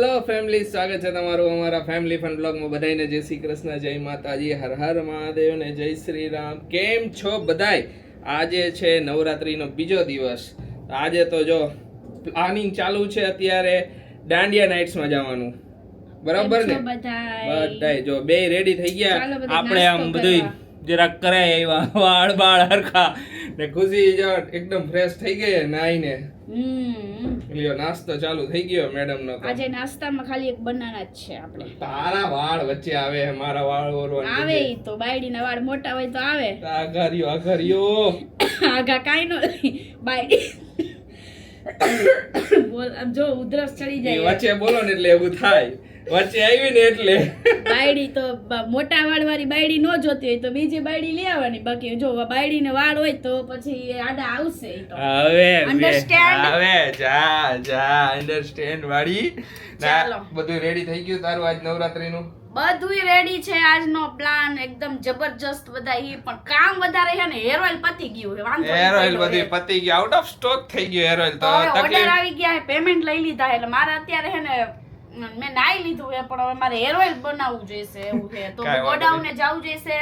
Hello family સ્વાગત છે તમારું અમારા ફેમિલી ફન બ્લોગમાં બધાને જય શ્રી કૃષ્ણ જય માતાજી. હર હર મહાદેવ ને જય શ્રી રામ. કેમ છો બધાય? આજે છે નવરાત્રીનો બીજો દિવસ. આજે તો જો પ્લાનિંગ ચાલુ છે અત્યારે દાંડિયા નાઇટ્સમાં જવાનું. બરાબર ને? બધાય? જો બે રેડી થઈ ગયા. આપણે આમ બધું. જરાક કરાય આવ્યા વાળ બાળ હરખા. ને ખુશી જો એકદમ ફ્રેશ થઈ ગઈ નાઈને લ્યો નાસ્તો ચાલુ થઈ ગયો મેડમ નો આજે નાસ્તામાં ખાલી એક બનાના જ છે આપણે. તારા વાળ વચ્ચે આવે મારા વાળ ઓરવા આવે ઈ તો બાયડીના વાળ મોટા હોય તો આવે. આઘારિયો આઘારિયો આઘા કાઈ નો બાયડી બોલ આમ જો ઉધરસ ચડી જાય. વચ્ચે બોલો ને એટલે એવું થાય. વચ્ચે આવી ને એટલે. બાયડી તો મોટા વાળ વાળી બાયડી નો જોતી હોય તો બીજી બાયડી લઈ આવવાની. બાકી જો બાયડી ને વાળ હોય તો પછી આડા આવશે હવે હવે જા જા અન્ડરસ્ટેન્ડ વાળી. ના બધું રેડી થઈ ગયું તારું આજ નવરાત્રી નું બધુંય રેડી છે આજનો પ્લાન એકદમ જબરજસ્ત બધા ઈ પણ કામ વધારે છે ને હેર ઓઇલ પતી ગયું છે વાંધો હેર ઓઇલ બધી પતી ગયું. આઉટ ઓફ સ્ટોક થઈ ગયું હેર ઓઇલ તો. તો ઓર્ડર આવી ગયા છે પેમેન્ટ લઈ લીધા એટલે મારા અત્યારે છે ને મેં નાઈ લીધું છે પણ હવે મારે હેર ઓઇલ બનાવવું જોઈશે એવું છે. તો ગોડાઉન ને જવું જોઈશે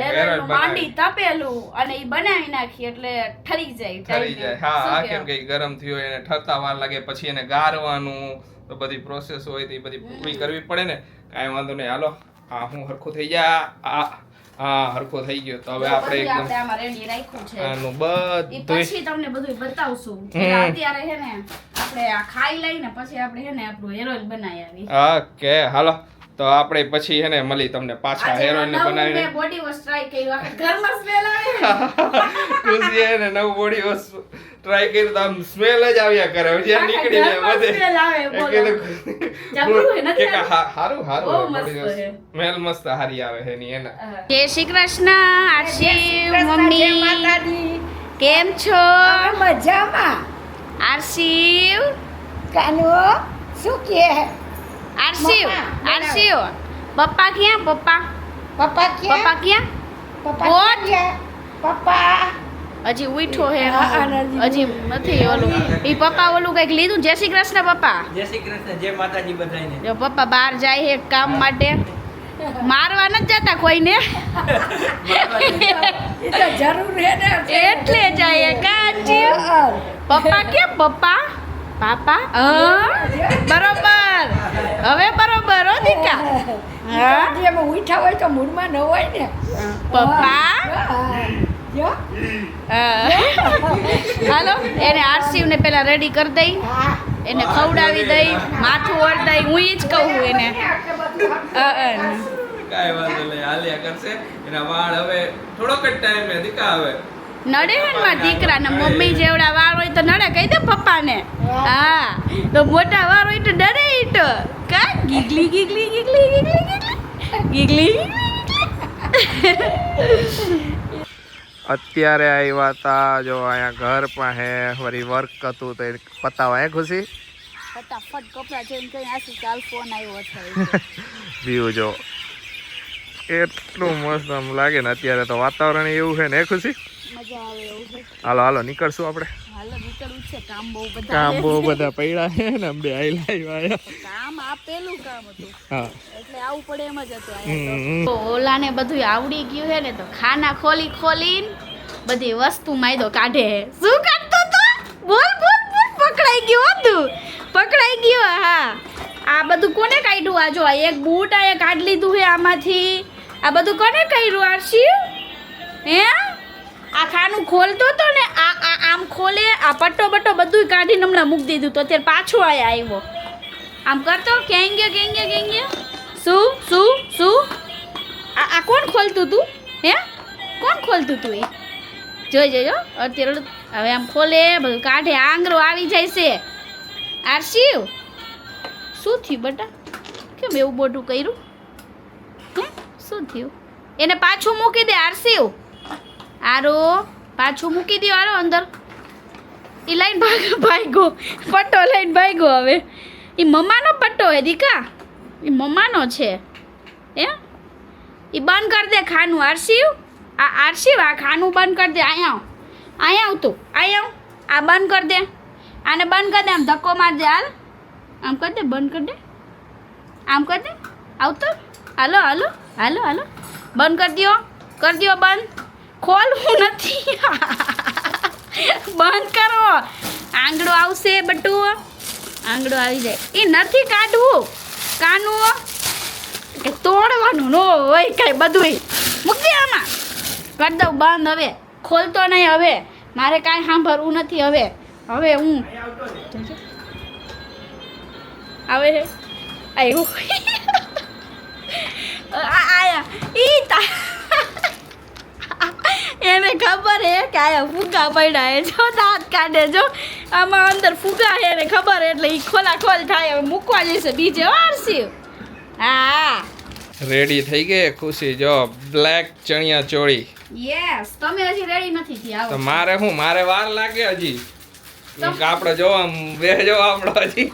હેર ઓઇલ માંડી તપેલું અને ઈ બનાવી નાખી એટલે ઠરી જાય ઠરી જાય. હા આ કેમ કે ગરમ થયો એને ઠરતા વાર લાગે પછી એને ગારવાનું તો બધી પ્રોસેસ હોય તો એ બધી પૂરી કરવી પડે ને. કાંઈ વાંધો નહીં. હાલો આ હું હરખું થઈ જા આ હા હરખો થઈ ગયો. તો હવે આપણે એકદમ આમાં રેડી રાખ્યું છે. આનું બધું પછી તમને બધું બતાવશું. અત્યારે છે ને આપણે આ ખાઈ લઈને પછી આપણે છે આપણું હેર બનાવી આવી ઓકે હાલો. તો આપણે પછી હે ને મળી તમને પાછા હેરોઈન ને બનાવીને. બોડી વોશ ટ્રાય કર્યો. ઘરમાં સ્મેલ આવે ખુશી હે ને નવું બોડી વોશ ટ્રાય કર્યું તો આમ સ્મેલ જ આવ્યા કરે. જ્યાં નીકળી જાય બધે. સ્મેલ આવે, કે હારું હારું. સ્મેલ મસ્ત હારી આવે છે એની એના. જય શ્રી કૃષ્ણ આશી મમ્મી. કેમ છો? મજામાં. આરસી કાનો શું કે આરસીવ આરસીવ પપ્પા ક્યાં પપ્પા? પપ્પા ક્યાં? પપ્પા ક્યાં? પપ્પા? ક્યાં? પપ્પા. હજી ઉઠો હે હજી નથી ઓલું. એ પપ્પા ઓલું કંઈક લીધું? જય શ્રી કૃષ્ણ પપ્પા. જય શ્રી કૃષ્ણ જય માતાજી બધાને જો પપ્પા બહાર જાય હે કામ માટે. મારવા નથી જતા કોઈને. જરૂર હે ને. એટલે જાય કાચી. પપ્પા કેમ પપ્પા? પાપા? હા બરોબર. હવે બરોબર હો દીકા. ઉઠા હોય તો મૂળમાં ન હોય ને. પપ્પા. હાલો એને આરસીવ ને પેલા રેડી કરી દઈ. એને ખવડાવી દઈ માથું ઓળદાઈ હું જ કહું એને. અ, અ. કાંઈ વાંધો નહીં હાલ્યા કરશે. એના વાળ હવે થોડોક જ ટાઈમે દીકા આવે નડે ને મારા દીકરાને મમ્મી જેવડા વાળ હોય તો નડે કહી દે પપ્પાને. હા તો મોટા વાળ હોય તો ડરે ઈટ. કા? ગીગલી ગીગલી ગીગલી ગીગલી ગીગલી. ગીગલી અત્યારે આવ્યા હતા જો અહીંયા ઘર પાસે ફરી વર્ક હતું તો પતાવા હે ખુશી? ફટાફટ કપડા ચેન્જ કરી આસી કાલ ફોન આવ્યો છે. વ્યૂ જો. એટલું મસ્ત આમ લાગે ને અત્યારે તો વાતાવરણ એવું છે ને ખુશી? મજા આવે એવું છે. હાલો હાલો નીકળશું આપણે. હાલો નીકળવું છે. કામ બહુ બધા કામ છે. બહુ બધા પડ્યા છે ને અમે આયલા આવ્યા કામ આપેલું કામ હતું. એટલે આવું પડે એમ જ હતું ઓલાને બધું આવડી ગયું છે ને તો ખાના ખોલી ખોલીને બધી વસ્તુ માયદો કાઢે શું કાઢતો તો? બોલ બોલ બોલ પકડાઈ ગયું હતું પકડાઈ ગયો હા. આ બધું કોને કાઢ્યું? આ જો આ એક બૂટ આ કાઢ લીધું છે આમાંથી. આ બધું કોને કર્યું આરસી હે? આ ખાનું ખોલતો હતો ને આ આ આમ ખોલે, આ પટ્ટો બટ્ટો બધું કાઢીને હમણાં મૂકી દીધું તો અત્યારે પાછો આયા આવ્યો. આમ કરતો? ક્યાં ગયો ક્યાં ગયો ક્યાં ગયો? શું? શું? શું? આ આ કોણ ખોલતું તું? હે? કોણ ખોલતું તું એ? જોઈ જજો અત્યારે હવે આમ ખોલે, બધું કાઢે આંગરો આવી જાય છે. આરસીવ શું થયું બટા? કેમ એવું મોટું કર્યું? હે? શું થયું? એને પાછું મૂકી દે આરસીવ આરો, પાછું મૂકી દો, આરો અંદર. એ લઈને ભાગ ભાગ્યો. પટ્ટો લઈને ભાગ્યો હવે. એ મમ્માનો પટ્ટો હે, દીકા. એ મમ્માનો છે. એ એ બંધ કરી દે ખાનું. આરસીવ આ આરસીવ આ ખાનું બંધ કરી દે અહીંયા અહીંયા આવતું અહીંયા આ બંધ કરી દે. આને બંધ કરી દે, આમ ધક્કો માર દે, હાલ. આમ કરી દે, બંધ કરી દે. આમ કરી દે. આવતો? હાલો હાલો. હાલો હાલો. બંધ કરી દો કરી દો બંધ. ખોલવું નથી. બંધ કરો. આંગળો આવશે બટુ. આંગળો આવી જાય. એ નથી કાઢવું. કાનું કે તોડવાનું નો હોય કાંઈ બધુંય. મૂકી આમાં. કરી દઉં બંધ હવે. ખોલતો નહીં હવે. મારે કાંઈ સાંભળવું નથી હવે. હવે હું. આવે આવ્યું આયા. ઈ તા. એને ખબર હે કે આયા ફુગા પડ્યા હે. જો દાંત કાઢે જો. આમાં અંદર ફૂગા હે એને ખબર એટલે ઈ ખોલા ખોલ થાય. હવે મૂકવા જશે બીજે વારસી હા. રેડી થઈ ગઈ ખુશી. જો બ્લેક ચણિયા ચોળી. યસ તમે હજી રેડી નથી થયા તો મારે હું મારે વાર લાગે હજી? આપણે જો આમ બે જો આપણો હજી.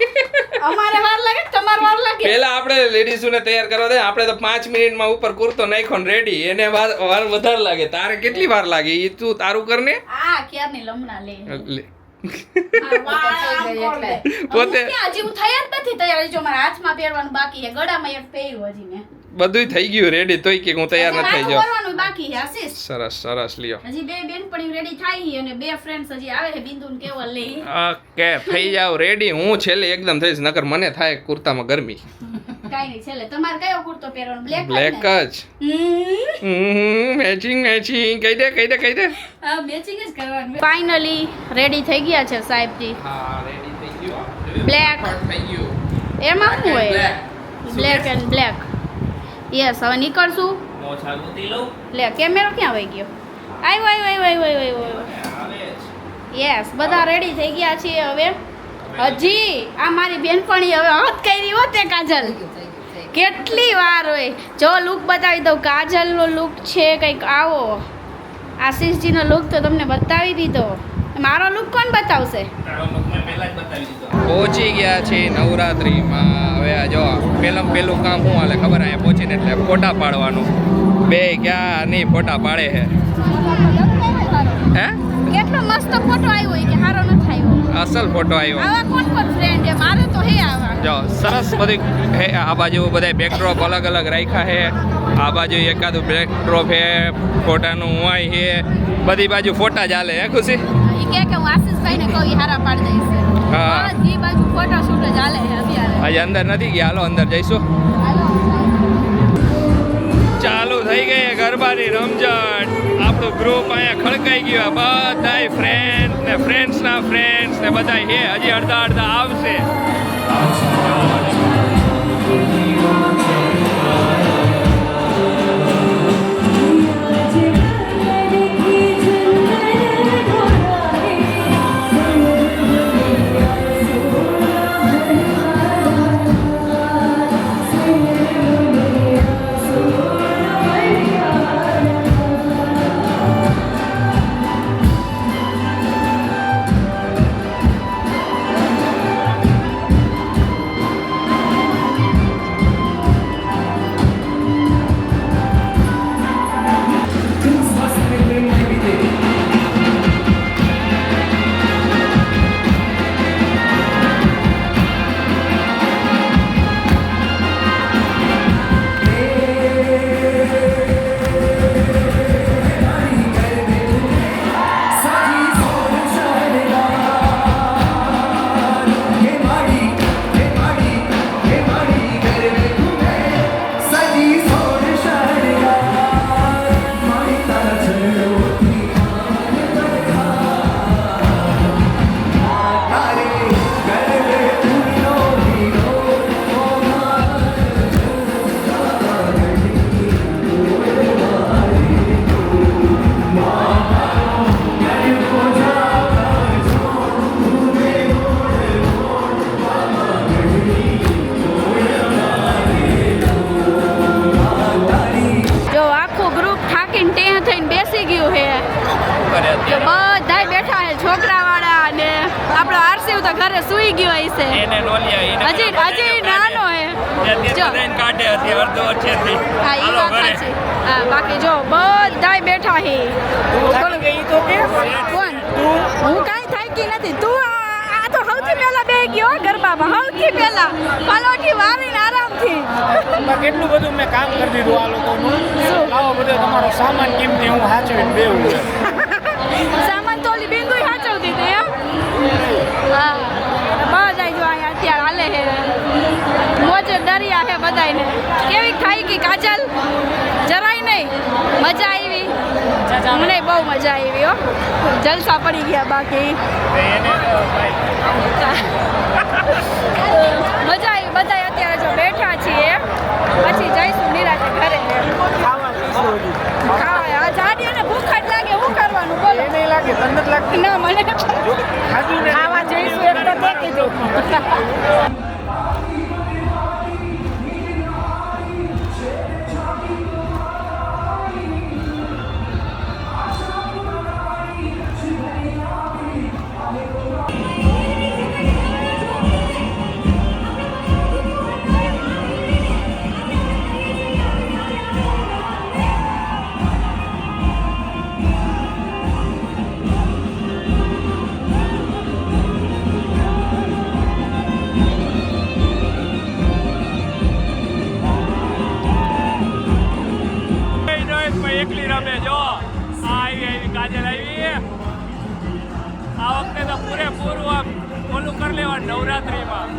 અમારે વાર લાગે તમારે વાર લાગે? પેલા આપણે લેડીઝોને તૈયાર કરવા દે. આપણે તો પાંચ મિનિટમાં ઉપર કુર્તો નાખ્યો ને રેડી એને વાર વાર વધારે લાગે. તારે કેટલી વાર લાગે? એ તું તારું કર ને. આ ક્યારની લમણા લે? પોતે હજી હું થયા નથી તૈયાર. હજી જો મારા હાથમાં પહેરવાનું બાકી છે. ગળામાં એક પહેર્યું હજી મેં. બધું થઈ ગયું રેડી તોય કે હું તૈયાર નથી થઈ જાઉં બાકી છે આશીષ. સરસ સરસ લ્યો. હજી બે બેનપણીઓ રેડી થાય અને બે ફ્રેન્ડ્સ હજી આવે છે બિંદુ ને કેવલ લઈ ઓકે થઈ જાવ રેડી હું છેલ્લે એકદમ થઈશ નકર મને થાય કુર્તામાં ગરમી. કાઈ નહીં છેલ્લે તમારે કયો કુર્તો પહેરવાનો? બ્લેક બ્લેક જ. મેચિંગ મેચિંગ કહી દે કહી દે કહી દે. હા મેચિંગ જ કરવાનું. ફાઇનલી રેડી થઈ ગયા છે સાહેબજી હા રેડી થઈ ગયો. બ્લેક થઈ ગયું. એમાં શું હોય? બ્લેક એન્ડ બ્લેક યસ હવે નીકળશું. લે કેમેરો ક્યાં વહી ગયો? આવ્યો આવ્યો આવ્યો આવ્યો આવ્યો. યસ બધા રેડી થઈ ગયા છીએ હવે. હજી આ મારી બેનપણી હવે હાથ કરી હોત તે કાજલ. કેટલી વાર હોય. જો લુક બતાવી દઉં કાજલનો લુક છે કંઈક આવો. આશીષજીનો લુક તો તમને બતાવી દીધો. મારો લુક કોણ બતાવશે? મેં પહેલા જ પહોંચી ગયા છે નવરાત્રિમાં. હવે આ જો પેલું પેલું કામ શું હાલે ખબર અહીંયા પહોંચીને એટલે ફોટા પાડવાનું. બે ક્યાં નહીં ફોટા પાડે છે. હે? કેટલો મસ્ત ફોટો આવ્યો કે હારો ન આવ્યો અસલ ફોટો આવ્યો. આવા કોણ કોણ ફ્રેન્ડ છે? મારે તો હે આવા. જો સરસ બધી હે આ બાજુ બધા બેકડ્રોપ અલગ અલગ રાખ્યા છે. આ બાજુ એકાદું બેકડ્રોપ હે ફોટાનું હોય છે. બધી બાજુ ફોટા ચાલે હે ખુશી? એ કે કે હું આશીષભાઈને કહું હારા પાડી દઈશ હા. બધી બાજુ ફોટો શૂટ જ હાલે અત્યારે હજી અંદર નથી ગયા હાલો અંદર જઈશું. ચાલુ થઈ ગઈ ગરબા ગરબાની રમઝટ. આપણું ગ્રુપ અહીંયા ખડકાઈ ગયું બધાય ફ્રેન્ડ ને ફ્રેન્ડ્સના ફ્રેન્ડ્સ ને બધા હે હજી અડધા અડધા આવશે. આ આ સૌથી પહેલા. પલોઠી વારીને આરામથી. કેટલું બધું મેં કામ કરી દીધું આ લોકોનું. આવો બધો તમારો સામાન કિંમતી હું સાચવીને દેવું સામાન તો ઓલી બિંદુ સાચવતી હતી એમ? હા. અહીંયા હે. મોજ દરિયા હે બધાયને. કેવી ખાઈ ગઈ કાજલ? જરાય નહીં. મજા આવી. મને બહુ મજા આવી હો. જલસા પડી ગયા બાકી એને મજા આવી બધા અત્યારે જો બેઠા છીએ પછી જઈશું નિરાતે ઘરે ખાવા જઈશું હજી. ખાવા આ જાડીઓને ભૂખ જ લાગે શું કરવાનું બોલો એ નહીં લાગે તને નથી લાગતું ના મને ખાવા જઈશું એમ તો ઓલું કરી લેવા નવરાત્રીમાં.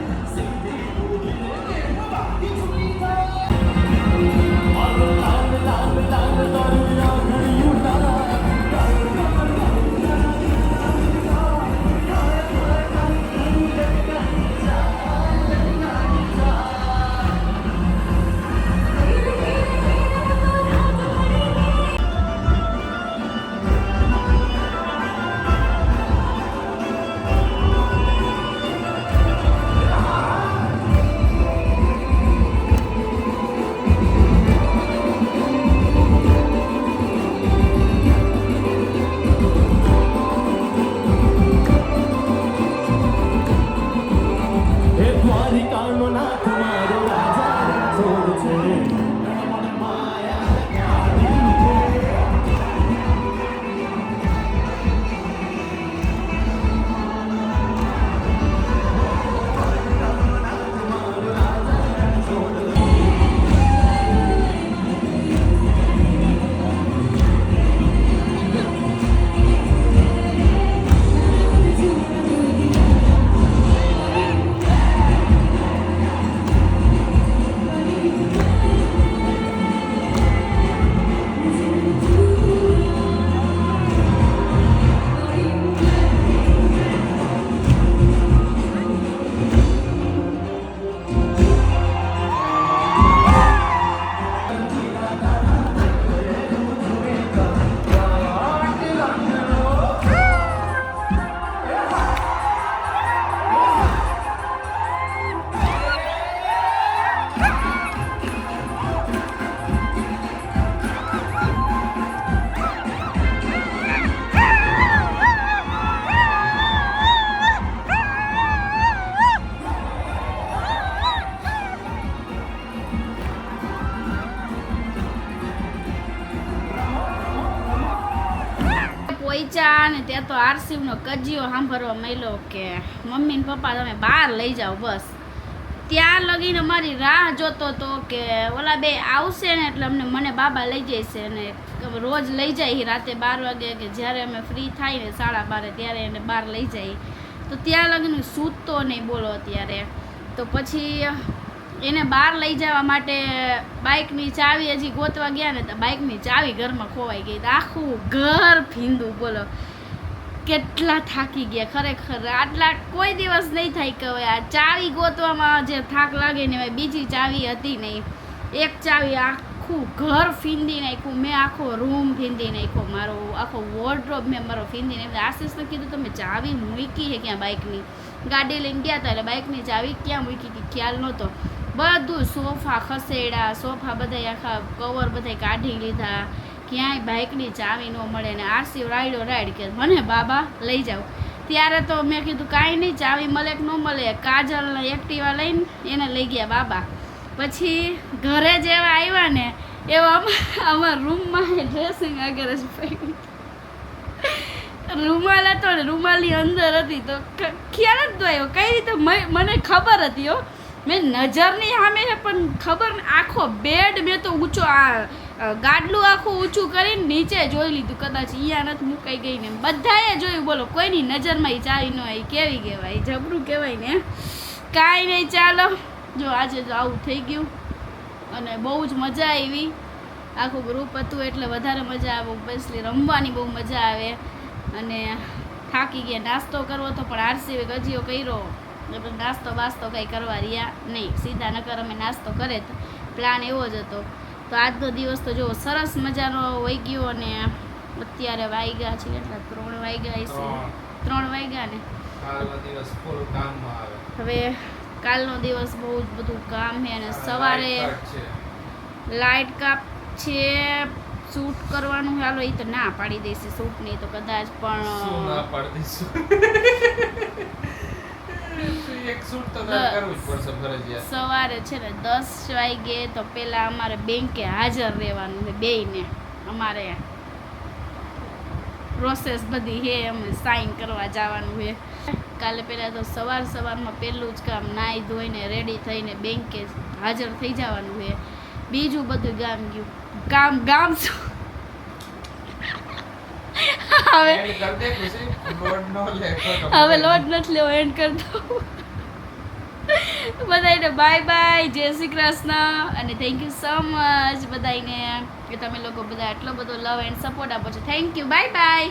પોઈચા ને ત્યાં તો આરસીવનો કજિયો સાંભળવા મળ્યો કે મમ્મી ને પપ્પા તમે બહાર લઈ જાઓ બસ. ત્યાં લગીને મારી રાહ જોતો તો કે ઓલા બે આવશે ને એટલે અમને મને બાબા લઈ જશે ને રોજ લઈ જાય રાતે બાર વાગે કે જ્યારે અમે ફ્રી થાય ને સાડા બારે ત્યારે એને બહાર લઈ જાય. તો ત્યાં લગીને સૂતતો નહીં બોલો અત્યારે. તો પછી એને બહાર લઈ જવા માટે બાઇકની ચાવી હજી ગોતવા ગયા ને તો બાઇકની ચાવી ઘરમાં ખોવાઈ ગઈ. આખું ઘર ભીંદું, બોલો. કેટલા થાકી ગયા ખરેખર. આટલા કોઈ દિવસ નહીં થાય કે હવે આ ચાવી ગોતવામાં જે થાક લાગે ને બીજી ચાવી હતી નહીં. એક ચાવી આખું ઘર ફીંદી નાખ્યું. મેં આખો રૂમ ફીંદી નાખ્યો. મારો આખો વોર્ડરોબ મેં મારો ફીંદી નાખ્યો. આશીષને કીધું, તમે ચાવી મૂકી છે ક્યાં બાઇકની? ગાડી લઈને ગયા હતા એટલે બાઇકની ચાવી ક્યાં મૂકી હતી? ખ્યાલ નહોતો. બધું સોફા ખસેડા સોફા બધા આખા કવર બધા કાઢી લીધા. ક્યાંય બાઇકની ચાવી ન મળે ને આરસી રાયડો રાઈડ કે મને બાબા લઈ જાઓ. ત્યારે તો મેં કીધું કાંઈ નહીં, ચાવી મળે કે ન મળે કાજલ એક્ટિવા લઈને એને લઈ ગયા બાબા. પછી ઘરે જેવા આવ્યા ને, એવા અમા- અમારા રૂમમાં ડ્રેસિંગ આગળ જ પડ્યું રૂમાલ હતો ને, રૂમાલની અંદર હતી તો ખ્યાલ જ તો આવ્યો. કઈ રીતે મને ખબર હતી હો. મેં નજરની સામે છે, પણ ખબર આખો બેડ મેં તો ઊંચો આ ગાડલું આખું ઊંચું કરીને નીચે જોઈ લીધું. કદાચ અહીંયા નથી મુકાઈ ગઈ ને બધાએ જોયું. બોલો, કોઈની નજરમાં એ ચાવી ન આવી કેવી કહેવાય? જબરું કહેવાય ને કાંઈ નહીં, ચાલો. જો, આજે તો આવું થઈ ગયું. અને બહુ જ મજા આવી. આખું ગ્રુપ હતું એટલે વધારે મજા આવે. ઓબ્વિયસલી રમવાની બહુ મજા આવે. અને થાકી ગયા. નાસ્તો કરવો તો પણ આરસી ગજીઓ કર્યો. નાસ્તો બાસ્તો કંઈ કરવા રહ્યા નહીં. સીધા નકર અમે નાસ્તો કરે તો પ્લાન એવો જ હતો. તો આજનો દિવસ તો જો સરસ મજાનો વહી ગયો અને અત્યારે વાગ્યા છે એટલે ત્રણ વાગ્યા છે ત્રણ. વાગ્યા ને? હવે કાલનો દિવસ બહુ જ બધું કામ છે અને સવારે લાઇટ કાપ છે શૂટ કરવાનું હાલો એ તો ના પાડી દેશે શૂટ નહીં તો કદાચ પણ ના પાડી દઈશું? સવારે છે ને દસ વાગે તો પેલા અમારે બેંકે હાજર રહેવાનું બેયને. અમારે પ્રોસેસ બધી હે અમે સાઈન કરવા જવાનું હે કાલે પહેલાં તો સવાર સવારમાં પહેલું જ કામ નાહી ધોઈને રેડી થઈને બેંકે હાજર થઈ જવાનું હે બીજું બધું ગામ ગયું. કામ ગામ શું? હવે લોડ. હવે લોટ નથી લેવો એન્ડ કરી દઉં. બધાને બાય બાય જય શ્રી કૃષ્ણ. અને થેન્ક યુ સો મચ બધાને કે તમે લોકો બધા આટલો બધો લવ એન્ડ સપોર્ટ આપો છો. Thank you bye bye